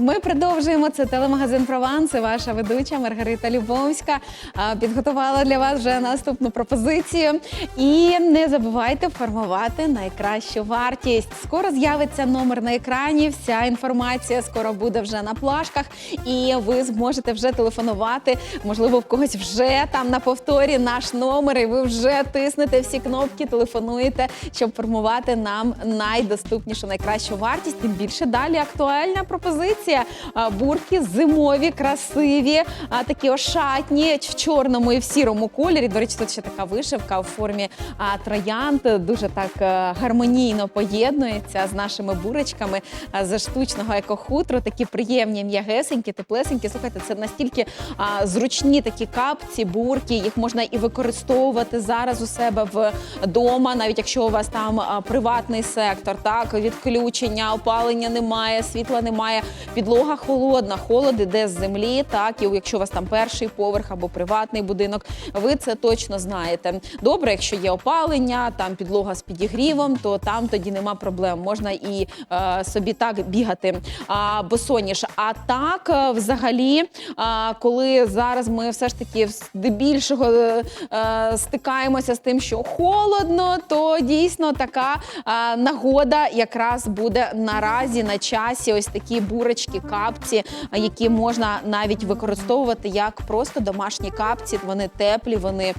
Ми продовжуємо це телемагазин Прованс. Ваша ведуча Маргарита Любомська підготувала для вас вже наступну пропозицію. І не забувайте формувати найкращу вартість. Скоро з'явиться номер на екрані. Вся інформація скоро буде вже на плашках, і ви зможете вже телефонувати. Можливо, в когось вже там на повторі наш номер, і ви вже тиснете всі кнопки, телефонуєте, щоб формувати нам найдоступнішу, найкращу вартість. Тим більше далі актуальна пропозиція. А, Бурки зимові, красиві, такі ошатні в чорному і в сірому кольорі. До речі, тут ще така вишивка у формі троянд. Дуже так е, гармонійно поєднується з нашими бурочками з штучного екохутру. Такі приємні, м'ягесенькі, теплесенькі. Слухайте, це настільки зручні такі капці, бурки. Їх можна і використовувати зараз у себе вдома, навіть якщо у вас там приватний сектор, так відключення, опалення немає, світла немає, підлога холодна, холод іде з землі. Так, і якщо у вас там перший поверх або приватний будинок, ви це точно знаєте. Добре, якщо є опалення, там підлога з підігрівом, то там тоді нема проблем. Можна і е, собі так бігати а, босоніж. А так, е, взагалі, а, коли зараз ми все ж таки здебільшого е, е, стикаємося з тим, що холодно, то дійсно така а, нагода якраз буде наразі на часі. Ось такі бурочки, капці, які можна навіть використовувати як просто домашні капці. Вони теплі, вони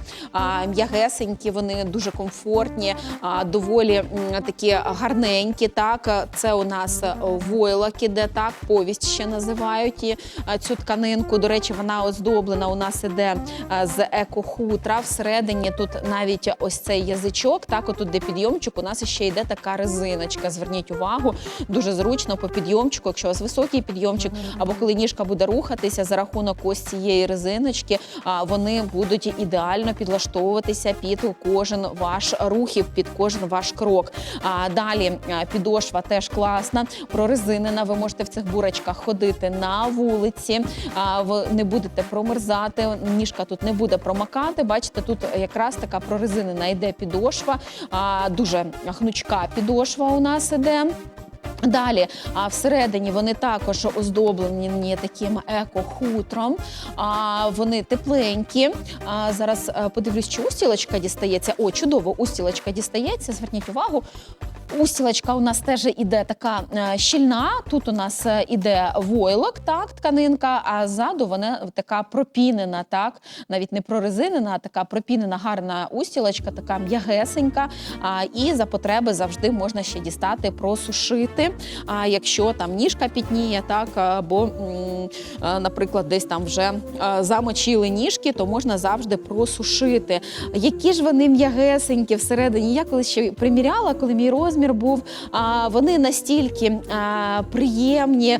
м'ягесенькі, вони дуже комфортні, доволі такі гарненькі. Так, це у нас войлок іде, так, повість ще називають цю тканинку. До речі, вона оздоблена у нас іде з екохутра. Всередині тут навіть ось цей язичок. Так, отут де підйомчик, у нас ще йде така резиночка. Зверніть увагу, дуже зручно по підйомчику, якщо у вас високий підйомчик, або коли ніжка буде рухатися за рахунок ось цієї резиночки, вони будуть ідеально підлаштовуватися під кожен ваш рухів, під кожен ваш крок. Далі підошва теж класна, прорезинена. Ви можете в цих бурочках ходити на вулиці. Ви не будете промерзати, ніжка тут не буде промокати. Бачите, тут якраз така прорезинена йде підошва, дуже гнучка підошва у нас іде. Далі, а всередині вони також оздоблені таким еко-хутром. А вони тепленькі. А зараз е, подивлюсь, чи устілочка дістається. О, чудово, устілочка дістається. Зверніть увагу. Устілочка у нас теж іде така е, щільна. Тут у нас е, іде войлок, так, тканинка, а ззаду вона така пропінена, так, навіть не прорезинена, а така пропінена гарна устілочка, така м'ягесенька. І за потреби завжди можна ще дістати, просушити. А якщо там ніжка пітніє, так, або, е, наприклад, десь там вже замочили ніжки, то можна завжди просушити. Які ж вони м'ягесенькі всередині. Я колись ще приміряла, коли мій розмір був. А, вони настільки приємні,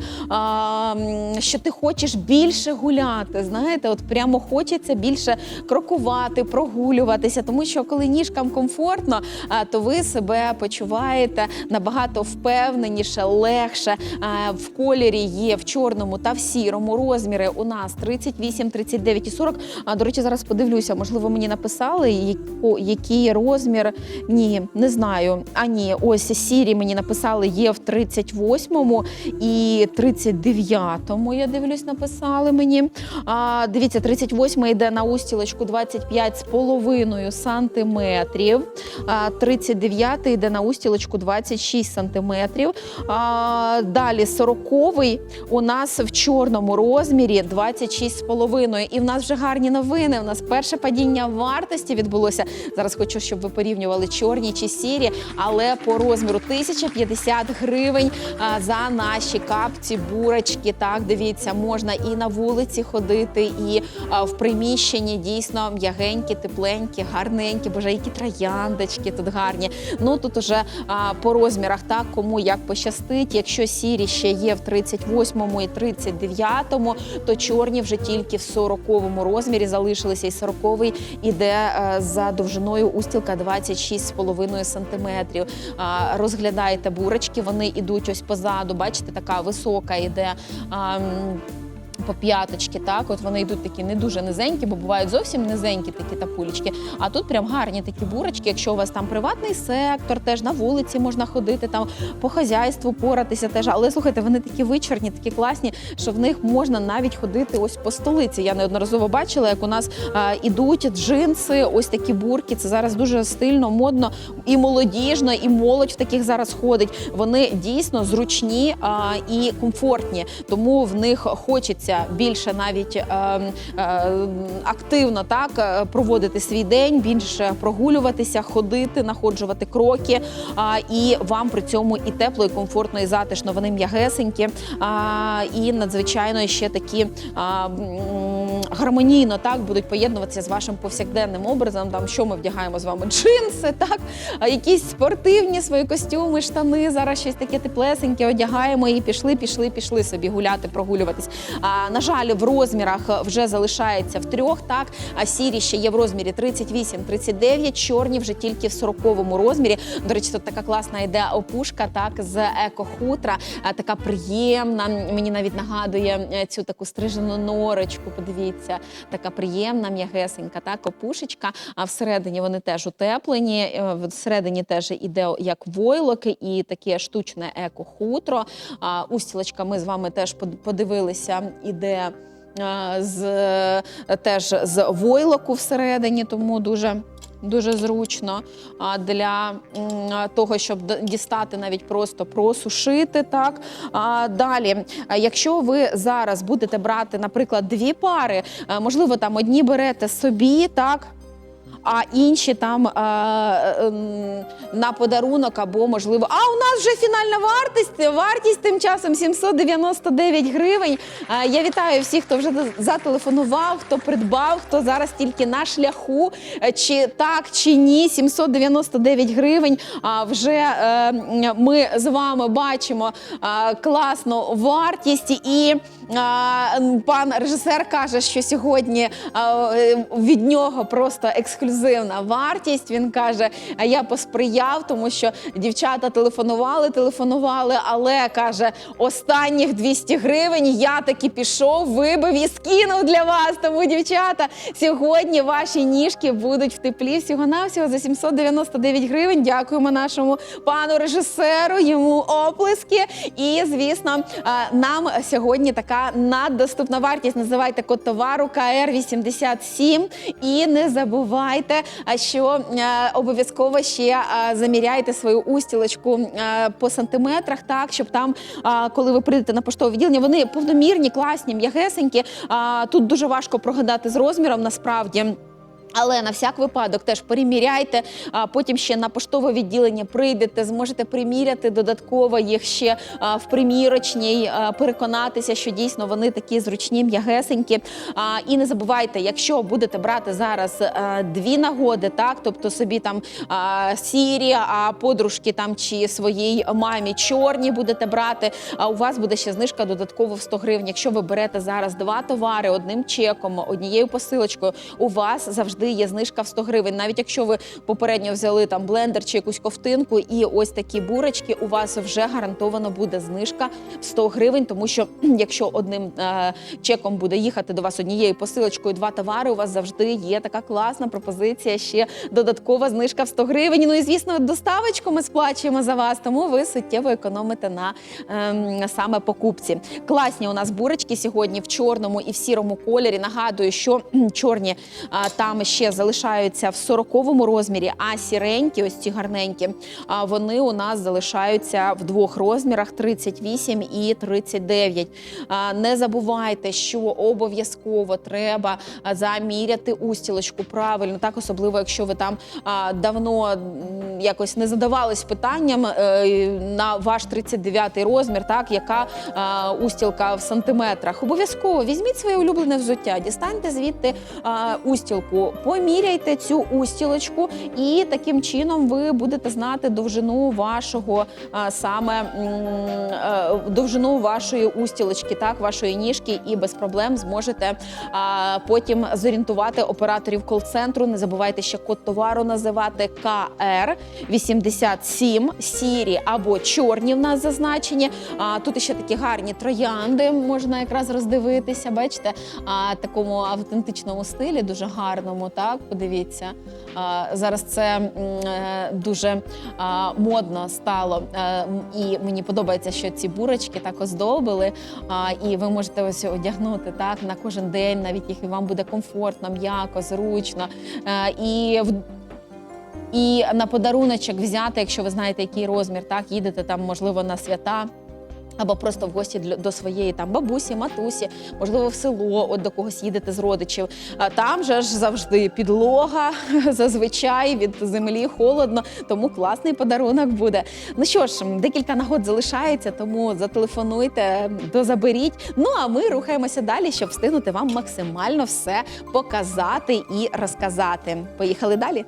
що ти хочеш більше гуляти. Знаєте, от прямо хочеться більше крокувати, прогулюватися, тому що коли ніжкам комфортно, то ви себе почуваєте набагато впевненіше, легше. В кольорі є в чорному та в сірому розміри. У нас 38, 39 і 40. А до речі, зараз подивлюся, можливо, мені написали, який розмір. Ні, не знаю. А ні, ось сірі мені написали є в 38-му і 39-му. Я дивлюсь, написали мені. А, дивіться, 38-й йде на устілочку 25,5 сантиметрів. А, 39 йде на устілочку 26 сантиметрів. А, далі 40-й у нас в чорному розмірі 26,5. І в нас вже гарні новини. У нас перше падіння вартості відбулося. Зараз хочу, щоб ви порівнювали чорні чи сірі, але по розміру 1050 гривень за наші капці, бурочки. Так, дивіться, можна і на вулиці ходити, і в приміщенні дійсно м'ягенькі, тепленькі, гарненькі, боже, які трояндочки тут гарні. Ну тут уже по розмірах так, кому як пощастить. Якщо сірі ще є в 38 і 39, то чорні вже тільки в 40 розмірі залишилися. І 40 іде е, за довжиною устілка 26,5 сантиметрів. Розглядаєте бурочки, вони йдуть ось позаду. Бачите, така висока іде. По п'яточки, так от вони йдуть такі не дуже низенькі, бо бувають зовсім низенькі такі тапулечки. А тут прям гарні такі бурочки. Якщо у вас там приватний сектор, теж на вулиці можна ходити, там по хазяйству поратися теж. Але слухайте, вони такі вичорні, такі класні, що в них можна навіть ходити ось по столиці. Я неодноразово бачила, як у нас а, ідуть джинси, ось такі бурки. Це зараз дуже стильно, модно і молодіжно, і молодь в таких зараз ходить. Вони дійсно зручні а, і комфортні, тому в них хочеться більше навіть е, е, активно так е, проводити свій день, більше прогулюватися, ходити, находжувати кроки. А, і вам при цьому і тепло, і комфортно, і затишно. Вони м'ягесенькі а, і надзвичайно ще такі а, гармонійно так будуть поєднуватися з вашим повсякденним образом. Там що ми вдягаємо з вами? Джинси, так якісь спортивні свої костюми, штани. Зараз щось таке теплесеньке одягаємо і пішли, пішли, пішли собі гуляти, прогулюватись. А, на жаль, в розмірах вже залишається в трьох. Так а сірі ще є в розмірі 38-39, чорні вже тільки в 40-му розмірі. До речі, тут така класна йде опушка, так з екохутра, така приємна. Мені навіть нагадує е, цю таку стрижену норочку. Подивіться, така приємна, м'ягесенька, так опушечка. А всередині вони теж утеплені. е, Всередині теж іде як войлоки і таке штучне еко-хутро. Устілочка ми з вами теж под- подивилися, іде е, з теж з войлоку всередині, тому дуже. Дуже зручно для того, щоб дістати навіть просто просушити. Так далі, якщо ви зараз будете брати, наприклад, дві пари, можливо, там одні берете собі, так. А інші там е, ем, на подарунок або можливо. А у нас вже фінальна вартість. Вартість тим часом 799 гривень. Е, я вітаю всіх, хто вже зателефонував, хто придбав, хто зараз тільки на шляху. Е, Чи так, чи ні, 799 гривень. А вже е, ми з вами бачимо е, класну вартість і. Пан режисер каже, що сьогодні е, від нього просто ексклюзивна вартість. Він каже: я посприяв, тому що дівчата телефонували, телефонували, але каже, останніх 200 гривень я таки пішов, вибив і скинув для вас. Тому, дівчата, сьогодні ваші ніжки будуть в теплі всього навсього за 799 гривень. Дякуємо нашому пану режисеру, йому оплески. І звісно, нам сьогодні така наддоступна вартість. Називайте код товару КР87. І не забувайте, що е, обов'язково ще заміряйте свою устілочку е, по сантиметрах, так щоб там, коли ви прийдете на поштове відділення, вони повномірні, класні, м'ягесенькі. Тут дуже важко прогадати з розміром насправді. Але на всяк випадок теж переміряйте, а потім ще на поштове відділення прийдете, зможете приміряти додатково їх ще в примірочній, переконатися, що дійсно вони такі зручні, м'ягесенькі. І не забувайте, якщо будете брати зараз дві нагоди, так тобто собі там сірі, а подружки там чи своїй мамі чорні будете брати. А у вас буде ще знижка додатково в 100 гривень. Якщо ви берете зараз два товари одним чеком, однією посилочкою, у вас завжди є знижка в 100 гривень. Навіть якщо ви попередньо взяли там блендер чи якусь ковтинку, і ось такі бурочки, у вас вже гарантовано буде знижка в 100 гривень, тому що якщо одним е, чеком буде їхати до вас однією посилочкою два товари, у вас завжди є така класна пропозиція. Ще додаткова знижка в 100 гривень. Ну і звісно, доставочку ми сплачуємо за вас, тому ви суттєво економите на ем, саме покупці. Класні у нас бурочки сьогодні в чорному і в сірому кольорі. Нагадую, що чорні а, там ще залишаються в 40-му розмірі, а сіренькі, ось ці гарненькі, вони у нас залишаються в двох розмірах: 38 і 39. А, Не забувайте, що обов'язково треба заміряти устілочку правильно, так особливо, якщо ви там давно якось не задавались питанням е, на ваш 39 розмір, так яка устілка в сантиметрах. Обов'язково візьміть своє улюблене взуття, дістаньте звідти устілку, поміряйте цю устілочку, і таким чином ви будете знати довжину вашого саме е, довжину вашої устілочки, так вашої ніжки, і без проблем зможете потім зорієнтувати операторів кол-центру. Не забувайте ще код товару називати КР 87 сірі або чорні в нас зазначені. Тут ще такі гарні троянди можна якраз роздивитися. Бачите, а такому автентичному стилі, дуже гарному. Так, подивіться. Зараз це е, дуже модно стало. Е, і мені подобається, що ці бурочки так оздобили. І ви можете ось одягнути так на кожен день, навіть якщо вам буде комфортно, м'яко, зручно. Е, і в і на подаруночок взяти, якщо ви знаєте, який розмір, так їдете там, можливо, на свята. Або просто в гості до своєї там бабусі, матусі, можливо, в село, от до когось їдете з родичів. А там же ж завжди підлога, зазвичай від землі холодно, тому класний подарунок буде. Ну що ж, декілька нагод залишається, тому зателефонуйте, дозаберіть. Ну а ми рухаємося далі, щоб встигнути вам максимально все показати і розказати. Поїхали далі.